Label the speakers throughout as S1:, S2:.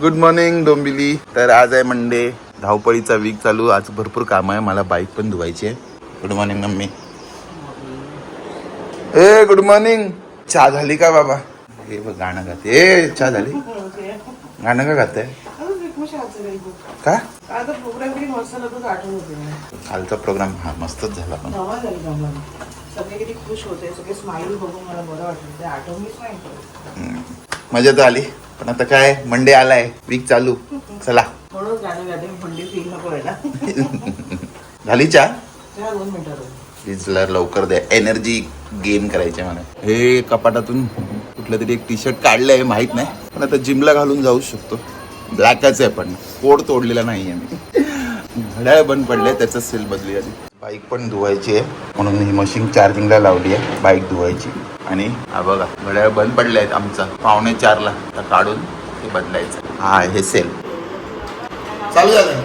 S1: Good morning Dombivli तर आज आहे मंडे धावपळीचा वीक चालू. आज भरपूर काम आहे. मला बाईक पण धुवायची आहे. Good morning mummy. ए गुड मॉर्निंग चहा झाली का बाबा? हे बघ गाणं गाते. ए चहा झाली? गाणं का गाते? का?
S2: होते मला.
S1: कालचा प्रोग्राम हा मस्तच झाला पण.
S2: सगळे किती खुश होते. सगळे स्माईल बघून मला बरं वाटलं. आठवणीच नाही.
S1: मजा तर आली. पण आता काय मंडे आलाय वीक चालू. चला.
S2: म्हणूनच गाणं गाते थंडी फील नको व्हायला
S1: झाली
S2: दोन
S1: प्लीज लवकर द्या एनर्जी गेन करायची मला. हे कपाटातून कुठलं तरी एक टी शर्ट काढलंय माहीत नाही. पण आता जिमला घालून जाऊ शकतो. ब्लॅकच आहे पण. कोड तोडलेला नाही आहे मी. घड्याळ बंद पडले त्याचं सेल बदली आधी बाईक पण धुवायची आहे. म्हणून ही मशीन चार्जिंगला लावली आहे. बाईक धुवायची. आणि हा बघा घड्याळ बंद पडले आहेत आमचा. पावणे चारला. तर काढून ते बदलायचं. हा हे सेल चालू झालं.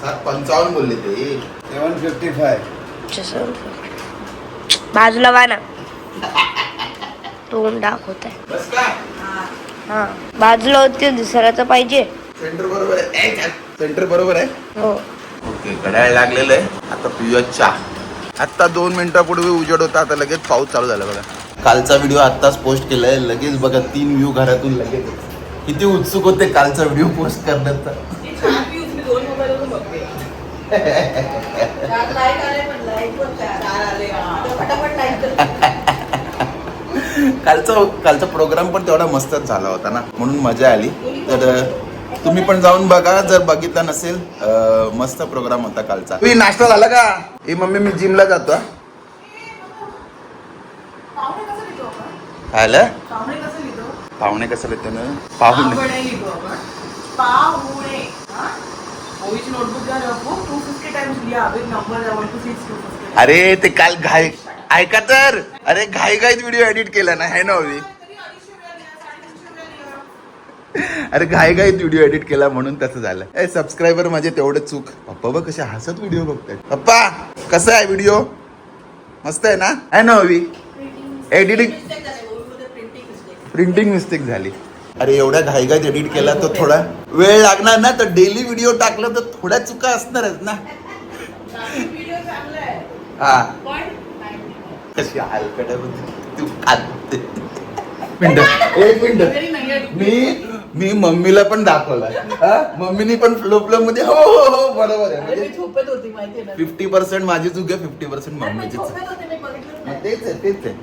S1: सात पंचावन्न बोलले ते.
S3: सेवन फिफ्टी फाय
S4: बाजूला वा ना. तोंड दाखवत आहे.
S1: बस का?
S4: हा बाजूला होती तर पाहिजे.
S1: सेंटर बरोबर आहे. सेंटर बरोबर आहे?
S4: हो.
S1: ओके घड्याळ लागलेलं आहे. आता पिऊया चहा. आत्ता दोन मिनिटापूर्वी उजेड होता आता लगेच पाऊस चालू झाला बघा. कालचा व्हिडिओ आत्ताच पोस्ट केलाय लगेच बघा तीन व्ह्यू घरातून लगेच. किती उत्सुक होते कालचा व्हिडिओ पोस्ट करण्याचा.
S2: हा.
S1: कालचा कालचा प्रोग्राम पण तेवढा मस्तच झाला होता ना. म्हणून मजा आली. तर तुम्ही पण जाऊन बघा जर बघितला नसेल अ, मस्त प्रोग्राम होता कालचा तुम्ही नाश्ता झाला का ए मम्मी मी जिमला जातो हा.
S2: पाहुणे कसं लिहितो आपण?
S1: काय आलं?
S2: पाहुणे कसं लिहितो?
S1: पाहुणे कसं येते ना पाहुणे
S2: पाहुणे लिहितो आपण. पाहुणे. हा? ओवीची notebook घ्या लपवून. 250 times लिहा. Big number आहे. One, two, six, two, fifty.
S1: अरे ते काल घाई ऐका तर अरे घाई घाईत व्हिडिओ एडिट केला ना है ना ओवी
S2: तरी अडीचशे वेळा लिहा, साडेतीनशे वेळा लिहा.
S1: अरे घाई घाईत व्हिडिओ एडिट केला म्हणून तसं झालं. ए सबस्क्रायबर माझे तेवढे चूक. पप्पा बघ कसे हसत व्हिडिओ बघतायत. पप्पा कसं आहे व्हिडिओ मस्त आहे ना? आहे ना ओवी एडिटिंग. प्रिंटिंग मिस्टेक झाली. अरे एवढ्या घाईघाईत एडिट केला तर थोडा वेळ लागणार ना? तर डेली व्हिडिओ टाकलं तर थोड्या चुका असणारच ना. हा. कशी हलकट तू खाते मिनिट. एक मिनिट.
S2: Very नाही आहे.
S1: मी मी मम्मीला पण दाखवला हा? मम्मीनी पण फ्लो फ्लो मध्ये हो हो हो बरोबर आहे.
S2: मी
S1: म्हणजे फिफ्टी पर्सेंट माझी चूक आहे फिफ्टी पर्सेंट मम्मीची. तेच आहे तेच आहे.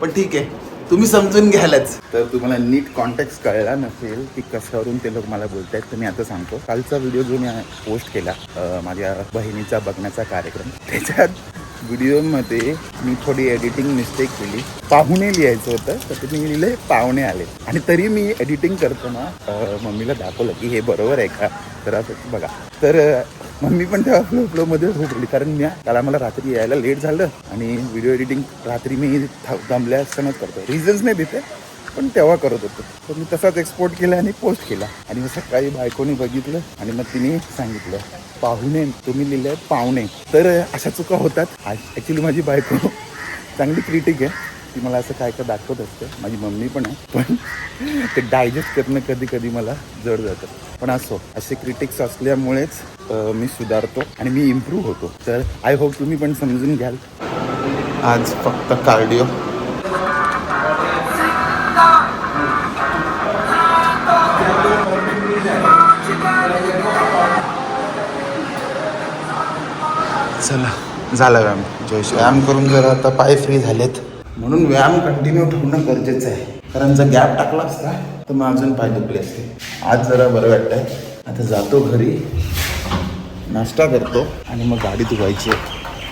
S1: पण ठीक आहे तुम्ही समजून घ्यायलाच तर तुम्हाला नीट कॉन्टॅक्ट कळला नसेल की कशावरून ते लोक मला बोलतायत तर मी आता सांगतो. कालचा व्हिडिओ जो मी पोस्ट केला माझ्या बहिणीचा बघण्याचा कार्यक्रम त्याच्यात व्हिडिओमध्ये मी थोडी एडिटिंग मिस्टेक केली. पाहुणे लिहायचं होतं तर ते मी लिहिले पाहुणे आले. आणि तरी मी एडिटिंग करताना ना मम्मीला दाखवलं की हे बरोबर आहे का? तर असं बघा. तर मम्मी पण तेव्हा फ्लो फ्लोमध्ये होती कारण मी काल मला रात्री यायला लेट झालं आणि व्हिडिओ एडिटिंग रात्री मी थ- दमल्या असतानाच करतो रिझन्स नाही देते पण तेव्हा करत होतो. तर मी तसाच एक्सपोर्ट केला आणि पोस्ट केला. आणि मग सकाळी बायकोनी बघितलं आणि मग तिने सांगितलं पाहुणे तुम्ही लिहिले पाहुणे. तर अशा चुका होतात. ॲक्च्युली माझी बायको चांगली क्रिटिक आहे. ती मला असं काय काय दाखवत असते. माझी मम्मी पण आहे. पण ते डायजेस्ट करणं कधी कधी मला जड जातं. पण असो असे क्रिटिक्स असल्यामुळेच मी सुधारतो आणि मी इम्प्रूव्ह होतो. तर आय होप तुम्ही पण समजून घ्याल. आज फक्त कार्डिओ चला. झाला व्यायाम. जयश व्यायाम करून जरा आता पाय फ्री झालेत म्हणून व्यायाम कंटिन्यू ठेवणं गरजेचं आहे. कारण जर गॅप टाकला असता तर मग अजून पाय दुखले असते आज जरा बरं वाटतंय. आता जातो घरी. नाश्ता करतो आणि मग गाडी धुवायची.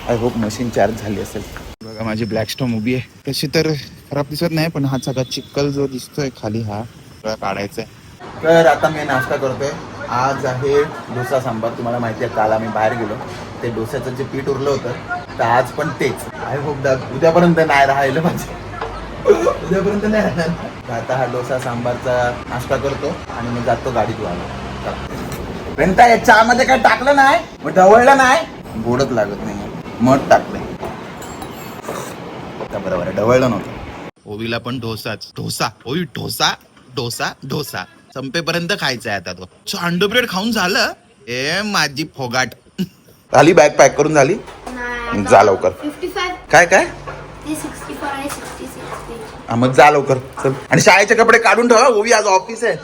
S1: आय होप मशीन चार्ज झाली असेल. बघा माझी ब्लॅक स्टॉम उभी आहे. तशी तर खराब दिसत नाही पण हा सगळा चिक्कल जो दिसतोय खाली हा सगळा काढायचा आहे. तर आता मी नाश्ता करतोय. आज आहे डोसा सांबार. तुम्हाला माहिती आहे काल आम्ही बाहेर गेलो. ते डोस्याचं जे पीठ उरलं होतं तर आज पण तेच. आय होप दॅट उद्यापर्यंत नाही राहिलं पाहिजे उद्यापर्यंत नाही राहणार. आता हा डोसा सांबारचा नाश्ता करतो आणि मग जातो गाडी वाला पेंटा या चहामध्ये काय टाकलं नाही? मग ढवळलं नाही? गोडच लागत नाही. मध टाकलं बरोबर आहे ढवळलं नव्हतं. ओवीला पण डोसाच. डोसा. ओवी डोसा डोसा डोसा. संपेपर्यंत खायचा आहे आता तो. अंडो ब्रेड खाऊन झालं? ए माझी फोगाट. झाली? बॅग पॅक करून झाली? जा लवकर. काय काय? हा, मग जा लवकर. चल. आणि शाळेचे कपडे काढून ठेवा ओवी आज ऑफिस आहे.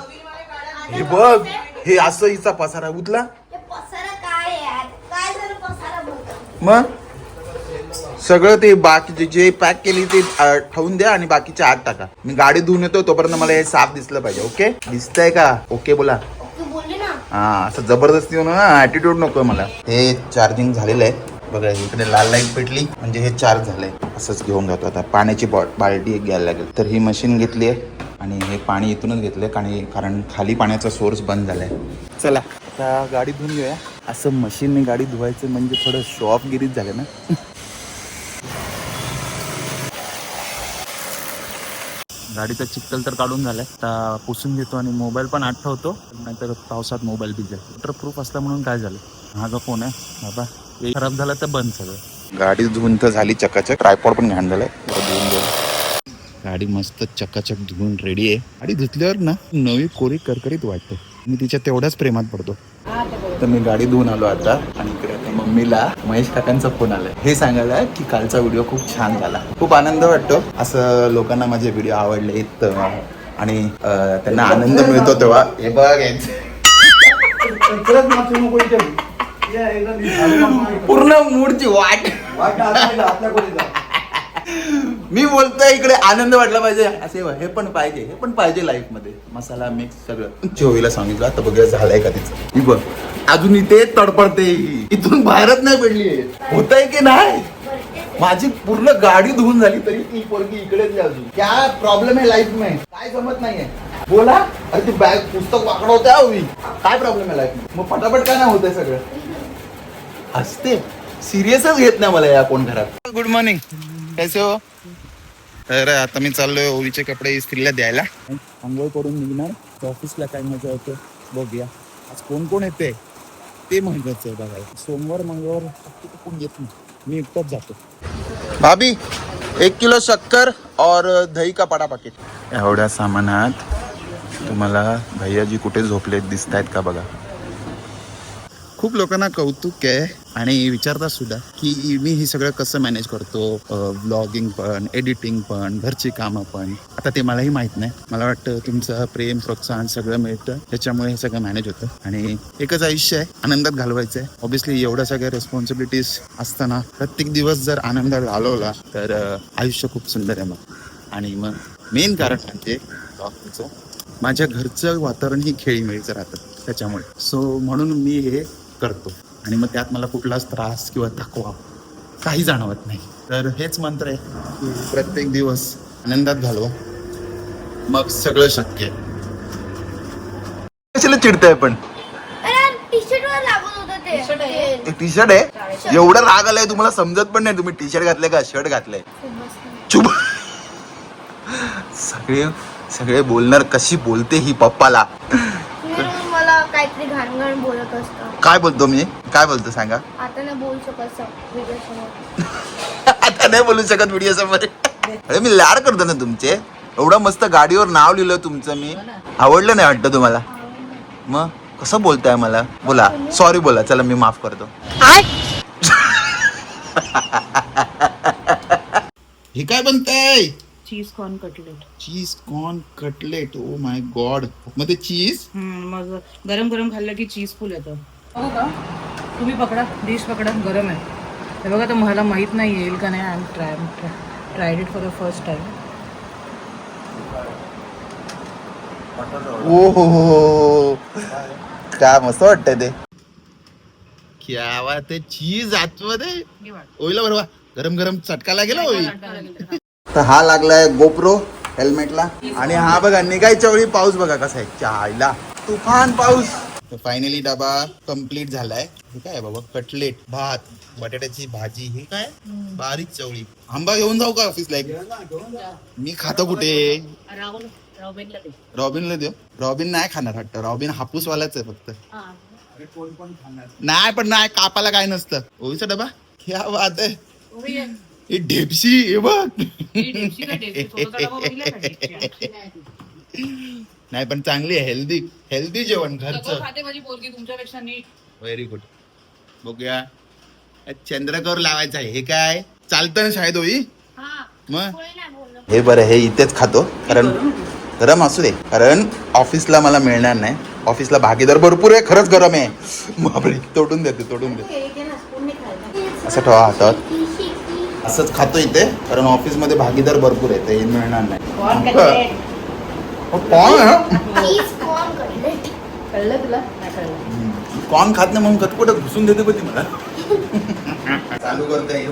S1: हे बघ हे असं हिचा पसारा उतला मग? सगळं ते बाकीचे जे पॅक केली ते ठेवून द्या आणि बाकीचे आत टाका. मी गाडी धुवून येतो तोपर्यंत मला हे साफ दिसलं पाहिजे ओके? दिसतंय का? ओके बोला. हा असं जबरदस्ती होणं ना ऍटिट्यूड नको मला. हे चार्जिंग झालेलं आहे. बघा इकडे लाल लाइट पेटली म्हणजे हे चार्ज झालंय. असंच घेऊन जातो आता. पाण्याची बॉ बाल्टी एक घ्यायला लागेल. तर ही मशीन घेतली आहे. आणि हे पाणी इथूनच घेतलंय. कारण कारण खाली पाण्याचा सोर्स बंद झालाय. चला आता गाडी धुवून घेऊया. असं मशीनने गाडी धुवायचं म्हणजे थोडं शॉप शॉपगिरीच झालं ना. गाडीचा चिखल तर काढून झालाय. आता पुसून घेतो आणि मोबाईल पण आठवतो नाहीतर पावसात मोबाईल भिजेल. वॉटर प्रूफ असला म्हणून काय झालं? हा जो फोन आहे? बाबा खराब झाला तर बंद सगळं. गाडी धुवून तर झाली चकाचक. ट्रायपॉड पण घाण झालाय. गाडी मस्त चकाचक धुवून रेडी आहे. गाडी धुतल्यावर ना नवी कोरी करकरीत वाटते. मी तिच्या तेवढ्याच प्रेमात पडतो. तर मी गाडी धुवून आलो आता. आणि इकडे आता मम्मीला महेश काकांचा फोन आलाय. हे सांगायला की कालचा व्हिडिओ खूप छान झाला. खूप आनंद वाटतो. असं लोकांना माझे व्हिडिओ आवडलेत अं, आणि त्यांना आनंद मिळतो तेव्हा. हे बघ. पूर्ण मूडची वाट.
S5: वाट
S1: मी बोलतोय इकडे आनंद वाटला पाहिजे. असे हे पण पाहिजे हे पण पाहिजे लाईफमध्ये. मसाला मिक्स सगळं. चोवीला सांगितलं आता बघूया झालंय का तिचं. ही बघ अजून इथे तडपडते इथून बाहेरच नाही पडली होत आहे की नाही? माझी पूर्ण गाडी धुवून झाली तरी ती पोरगी इकडेच आहे अजून. क्या प्रॉब्लेम आहे लाईफमध्ये काय जमत नाहीये. बोला. अरे ती बॅग पुस्तक वाकडवते हो हवी काय प्रॉब्लेम आहे लाईफ मग पटापट काय नाही होतंय सगळं? हसते. सिरियसच घेत नाही मला या कोण घरात. गुड मॉर्निंग कैसे हो? तर आता मी चाललोय ओवीचे कपडे इस्त्रीला द्यायला. आंघोळ करून निघणार. ऑफिसला काय मजा होते बघूया. आज कोण कोण येते? ते महत्वाचं आहे बघायला. सोमवार मंगळवार कोण येत नाही. मी एकटाच जातो. भाभी एक किलो शक्कर और दही का पडा पाकिट एवढ्या सामानात तुम्हाला भैयाजी कुठे झोपले दिसत आहेत का बघा? खूप लोकांना कौतुक आहे. आणि विचारतात सुद्धा की मी हे सगळं कसं मॅनेज करतो? ब्लॉगिंग पण एडिटिंग पण घरची कामं पण. आता ते मलाही माहीत नाही. मला वाटतं तुमचं प्रेम प्रोत्साहन सगळं मिळतं. त्याच्यामुळे हे सगळं मॅनेज होतं. आणि एकच आयुष्य आहे आनंदात घालवायचं आहे. ऑब्व्हियसली एवढ्या सगळ्या रेस्पॉन्सिबिलिटीज असताना प्रत्येक दिवस जर आनंदात घालवला तर आयुष्य खूप सुंदर आहे मग. आणि मग मेन कारण म्हणजे blogचं. माझ्या घरचं वातावरण ही खेळीमेळीचं राहतं. त्याच्यामुळे. सो म्हणून मी हे करतो. आणि मग त्यात मला कुठलाच त्रास किंवा थकवा काही जाणवत नाही. तर हेच मंत्र आहे की प्रत्येक दिवस आनंदात घालवा. मग सगळं शक्य आहे. कशाला चिडताय पण?
S3: अरे टी शर्ट वर लागून होतं ते.
S1: टी शर्ट आहे? एवढं राग आलाय तुम्हाला समजत पण नाही तुम्ही टी शर्ट घातलंय का शर्ट घातलंय? चुप. सगळे सगळे बोलणार कशी बोलते ही पप्पाला.
S3: मला काहीतरी घाण घाण बोलत असतं.
S1: काय बोलतो मी? काय बोलतो सांगा?
S3: आता नाही बोलू शकत व्हिडिओ समोर
S1: आता नाही बोलू शकत व्हिडिओ समोर अरे मी लाड करतो ना तुमचे. एवढं मस्त गाडीवर नाव लिहिलं तुमचं मी. आवडलं नाही वाटतं तुम्हाला? मग कसं बोलताय मला? बोला. सॉरी बोला. चला मी माफ करतो. हे काय बनतंय?
S2: Cheese corn cutlet.
S1: Cheese corn cutlet? Oh my गॉडमध्ये cheese?
S2: मग गरम गरम खाल्लं की चीज फुल येतं. हो का? तुम्ही पकडा डिश पकडा गरम आहे. हे बघा तर मला माहीत नाही येईल का नाही. I am try tried it for the first time
S1: oh हो हो काय मस्त वाटतंय ते. क्या बात आहे. चीज आतमध्ये? ओईला बरोबर. गरम गरम चटका लागेल ओई? तर हा लागलाय गोप्रो हेल्मेटला आणि हा बघा निघायच्या वेळी पाऊस बघा कसा आहे. चायला. तुफान पाऊस. फायनली डबा कंप्लीट झालाय. हे काय आहे बाबा कटलेट भात बटाट्याची भाजी हे काय? बारीक चवळी. आंबा घेऊन जाऊ का ऑफिसला एक? मी खातो कुठे? रॉबिनला देऊ? रॉबिन नाही खाणार वाटतं. रॉबिन हापूसवालाच आहे फक्त. नाही पण नाही कापाला काय नसतं. ओळीचा डबा? क्या बात आहे. ही ढेपशी हे बघ. नाही पण चांगली आहे हेल्दी हेल्दी जेवण घरचं.
S2: खाते माझी पोरगी तुमच्यापेक्षा नीट.
S1: व्हेरी गुड बघूया. चंद्रकौर लावायचं आहे. हे काय? चालतं ना शाळेत होई? मग? हे बरं हे इथेच खातो. कारण गरम असू दे. कारण ऑफिसला मला मिळणार नाही. ऑफिसला भागीदार भरपूर आहे खरंच गरम आहे. बापरे तोडून देते तोडून देते. असं ठेवा हातात. असंच खातो इथे कारण ऑफिसमध्ये भागीदार भरपूर आहे ते मिळणार नाही. हो,
S2: कळलं तुला?
S1: कॉर्न खात नाही म्हणून कटकुटत घुसून देते पण ती मला. चालू करते हे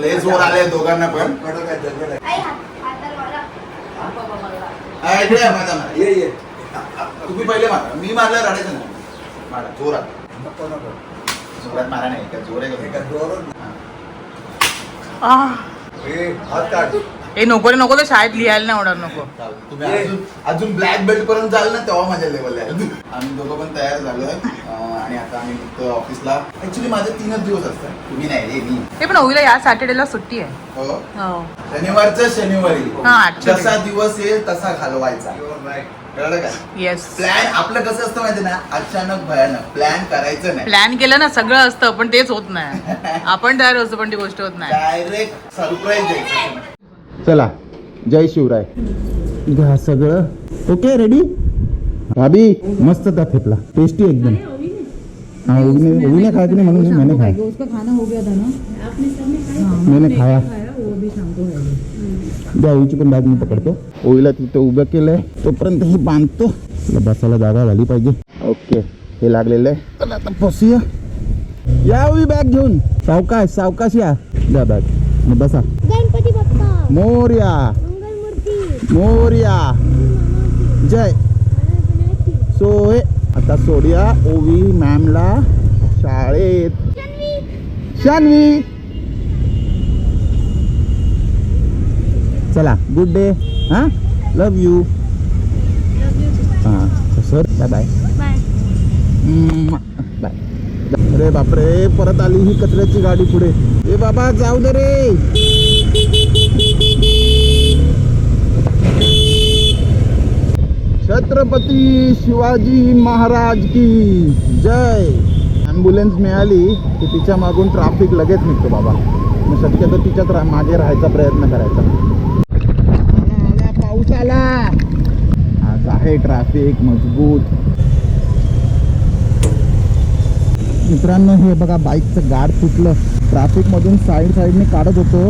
S1: लय जोर आले दोघांना पण. हा, इकडे या, माझा मारा. ये ये. तुम्ही पहिले मारा. मी मारलं रडायचं नाही. मारा जोरात. जोरात मारा नाही का जोर आहे का?
S2: हे नको रे नको तर शाळेत लिहायला नाही आवडणार नको.
S1: अजून अजून ब्लॅक बेल्ट पर्यंत जाल ना तेव्हा माझ्या लेवल आहे आम्ही दोघं पण तयार झालोय अं, आणि आता आम्ही निघतो ऑफिसला ऍक्च्युली माझे तीनच दिवस असतात. तुम्ही नाही रे मी.
S2: ते पण होईल या सॅटर्डेला सुट्टी आहे.
S1: हो?
S2: हो.
S1: शनिवारचं शनिवारी.
S2: हा, actually.
S1: जसा दिवस येईल तसा घालवायचा. कळलं का?
S2: येस
S1: प्लॅन आपलं कसं असतं माहिती ना? अचानक भयानक. प्लॅन करायचं नाही.
S2: प्लॅन केलं ना सगळं असतं पण तेच होत नाही. आपण तयार असतो पण ती गोष्ट होत नाही.
S1: डायरेक्ट सरप्राईज द्यायचं. चला जय शिवराय. घ्या सगळं. ओके रेडी भाभी मस्त था थेपला. टेस्टी एकदम. हाँ उगने उगने खाया कि नहीं मैंने मैंने खाया.
S2: उसका खाना हो गया था ना.
S1: मैंने खाया. द्या ओळीची पण बॅग मी पकडतो. ओळीला तिथं उभं केलंय. तोपर्यंत हे बांधतो. बसायला जागा झाली पाहिजे. ओके हे लागलेलं आहे. चला आता बसूया. या ओळी बॅग घेऊन. सावकाश सावकाश या. द्या बॅग. मग बसा.
S3: गणपती बाप्पा.
S1: मोर्या. मोर्या. जय. सोय. आता सोडूया ओवी मॅमला शाळेत. शान्वी. चला. गुड डे हां लव यू हां सर बाय बाय बाय अरे बापरे परत आली ही कचऱ्याची गाडी पुढे. ए बाबा जाऊ दे रे. छत्रपती शिवाजी महाराज की जय. ॲम्ब्युलन्स मिळाली की तिच्या मागून ट्राफिक लगेच निघतो बाबा. मग शक्यतो तिच्यात रा- मागे राहायचा प्रयत्न करायचा. झाला आज आहे ट्रॅफिक मजबूत. मित्रांनो हे बघा बाईकचं गाड तुटलं ट्रॅफिकमधून साईड साईडने काढत होतो.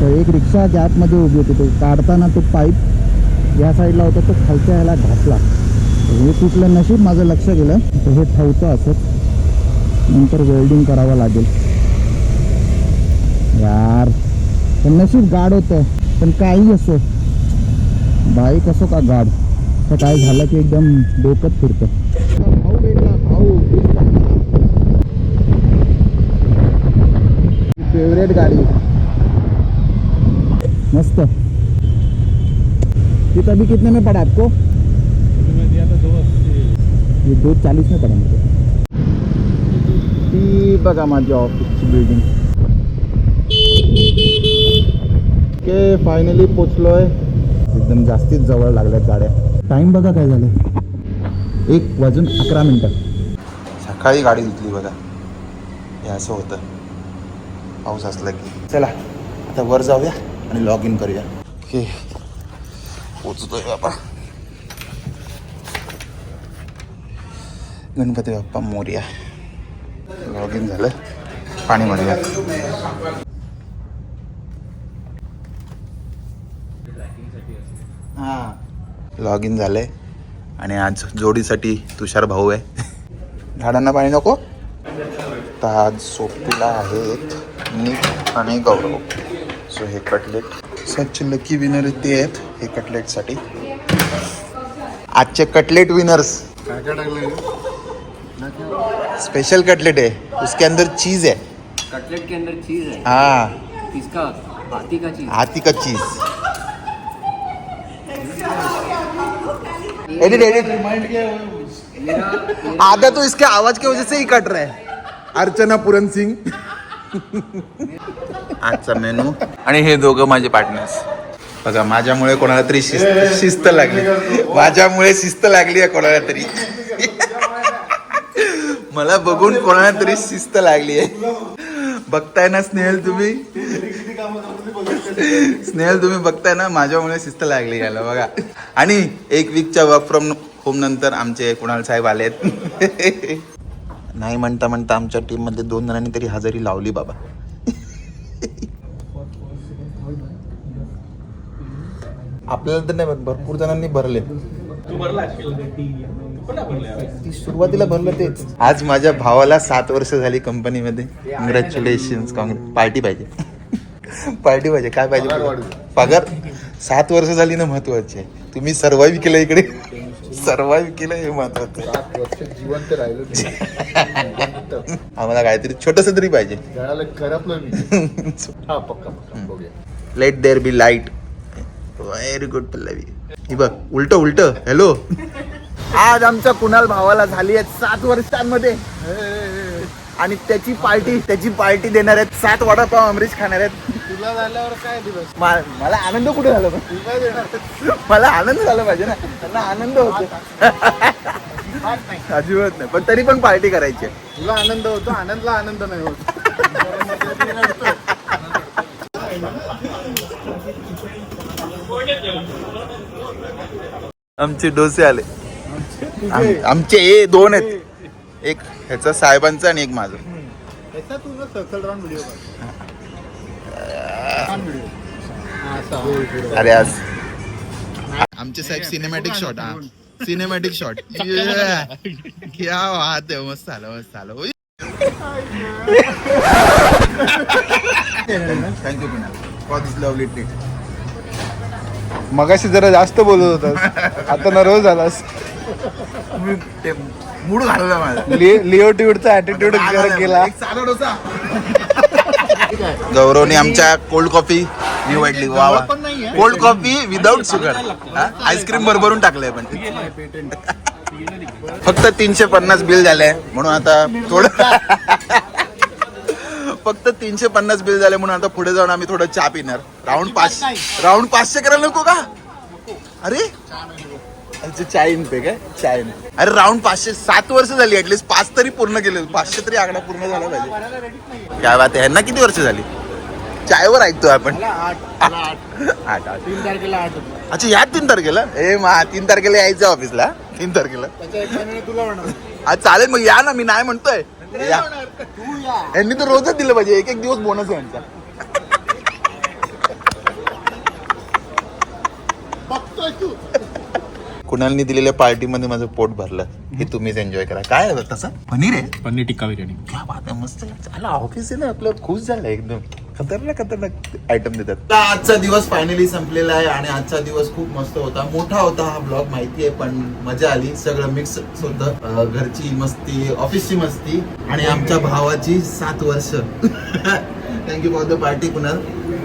S1: तर एक रिक्षा गॅपमध्ये उभी होती. तो काढताना तो पाईप या साईडला होता. तो खालच्या ह्याला घासला हे तुटलं नशीब माझं लक्ष गेलं. तर हे ठेवतं असं. नंतर वेल्डिंग करावं लागेल. यार पण नशीब गाड होतं. पण काही असो. बाईक असो का गाड तर काय झालं की एकदम डोकत फिरतं. भाऊ भेटला भाऊ फेवरेट गाडी. मस्त. ये तभी कितने में पड़ा आपको ये दो चालीस में पड़ा. मुझे ती बघा माझ्या ऑफिसची बिल्डिंग के फायनली पोचलोय. एकदम जास्तीच जवळ लागल्यात गाड्या. टाइम बघा काय झालं एक वाजून अकरा मिनटं. सकाळी गाडी धुतली बघा. हे असं होतं. पाऊस असला की. चला आता वर जाऊया आणि लॉग इन करूया. ओके. पोचतोय बाबा. गणपती बाप्पा मोर्या. लॉग इन झालं. पाणी म्हणूया हां लॉग इन झालंय. आणि आज जोडीसाठी तुषार भाऊ आहे. झाडांना पाणी नको. तर आज सोबतीला आहेत नीट आणि गौरव. सो हे कटलेट सच लकी विनर ते आहेत हे कटलेटसाठी आजचे कटलेट विनर्स स्पेशल कटलेट है उसके अंदर चीज है
S6: कटलेट के अंदर चीज है
S1: हाँ.
S6: किसका? हाथी का चीज
S1: हाथी का चीज एडिट एडिट आधा तो इसके आवाज की वजह से ही कट रहा है। अर्चना पुरन सिंग आजचा मेनू आणि हे दोघं माझे पार्टनर्स बघा माझ्यामुळे कोणाला तरी शिस्त शिस्त लागली. माझ्यामुळे शिस्त लागली आहे कोणाला तरी. मला बघून कोणाला तरी शिस्त लागली आहे. बघताय ना स्नेहल तुम्ही? स्नेहल तुम्ही बघताय ना माझ्यामुळे शिस्त लागली याला बघा. आणि एक वीकच्या वर्क फ्रॉम होम नंतर आमचे कुणाल साहेब आलेत. नाही म्हणता म्हणता आमच्या टीममध्ये दोन जणांनी तरी हजेरी लावली बाबा. आपल्याला तर नाही भरपूर जणांनी भरले ती सुरुवातीला भरलं तेच. आज माझ्या भावाला सात वर्ष झाली कंपनीमध्ये. कॉंग्रॅच्युलेशन पार्टी पाहिजे. पार्टी पाहिजे काय पाहिजे पगार सात वर्ष झाली ना महत्वाची आहे. तुम्ही सर्वाईव्ह केलं इकडे. सर्वाईव्ह केलं हे महत्वाचं.
S5: जिवंत राहिलो
S1: आम्हाला काहीतरी छोटस तरी पाहिजे.
S5: हा
S1: let there be light very good Pallavi. ही बघ उलट उलट. हॅलो आज आमच्या कुणाल भावाला झाली आहे सात वर्षांमध्ये. आणि त्याची पार्टी त्याची पार्टी देणार आहेत. सात वडापाव अमरीश खाणार आहेत.
S5: तुला झाल्यावर काय दिवस?
S1: मा- मला आनंद कुठे झाला पण?
S5: देणार
S1: मला आनंद झाला पाहिजे ना. त्यांना आनंद होतो. अजिबात नाही. पण तरी पण पार्टी करायची आहे.
S5: तुला आनंद होतो आनंदला आनंद नाही होत.
S1: आमचे डोसे आले. आम- आमचे ए दोन आहेत. एक ह्याचा साहेबांचा आणि एक माझं.
S5: त्याचा तुझं सर्कल राऊंड व्हिडिओ
S1: अरे आज. आमचे साहेब सिनेमॅटिक शॉट हा. सिनेमॅटिक शॉट क्या बात आहे. मस्त आलं मस्त आलं. ओय. Thank you Kunal for this lovely treat
S5: मगाशी जरा जास्त बोलत होतास. आता नर्वस झालास.
S1: मी ते मूड घालवला माझा.
S5: लिओ टिवडचा ऍटिट्यूड केला.
S1: एक साधा डोसा. गौरवने आमच्या कोल्ड कॉफी निवडली वा वा.
S5: पण नाहीये.
S1: Cold coffee without sugar ice cream भरभरून टाकलंय पण. फक्त तीनशे पन्नास बिल झालंय म्हणून आता थोडं फक्त तीनशे पन्नास बिल झाले म्हणून आता पुढे जाऊन आम्ही थोडं चहा पिणार. राऊंड पाचशे राऊंड पाचशे करायला नको का? अरे? अच्छा चाईन पे काय? चाईन अरे राऊंड पाचशे सात वर्ष झाली ऍटलीस्ट पाच तरी पूर्ण केले पाचशे तरी आकडा पूर्ण झाला पाहिजे. काय बात आहे ह्यांना किती वर्ष झाली? चायवर ऐकतो आपण. आठ आठ.
S5: तीन तारखेला आठ
S1: अच्छा या तीन तारखेला? ए मा तीन तारखेला यायचं ऑफिसला तीन तारखेला.
S5: तुला
S1: आज चालेल मग या ना मी नाही म्हणतोय. या. यांनी तर रोजच दिलं पाहिजे एक एक दिवस बोनस आहे यांचा.
S5: बघतोय तू.
S1: कुणालनी दिलेल्या पार्टीमध्ये माझं पोट भरलं. हे तुम्हीच एन्जॉय करा. काय आहे तसं? पनीर आहे?
S7: पनीर टिक्का बिर्याणी.
S1: क्या बात आहे मस्त. झालं ऑफिस आहे ना आपलं खुश झालं एकदम. खतरनाक खतरनाक आयटम देतात. आजचा दिवस फायनली संपलेला आहे आणि आजचा दिवस खूप मस्त होता. मोठा होता हा ब्लॉग माहिती आहे पण मजा आली. सगळं मिक्स होतं. घरची मस्ती ऑफिसची मस्ती आणि आमच्या भावाची सात वर्ष. Thank you for the party Kunal.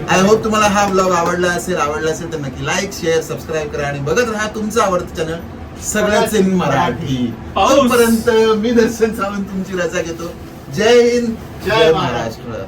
S1: I hope तुम्हाला हा ब्लॉग आवडला असेल आवडला असेल तर नक्की लाईक शेअर सबस्क्राईब करा आणि बघत राहा तुमचं आवडतं चॅनल सगळ्याच इन मराठी. तोपर्यंत मी दर्शन सावंत तुमची रजा घेतो. जय हिंद जय महाराष्ट्र.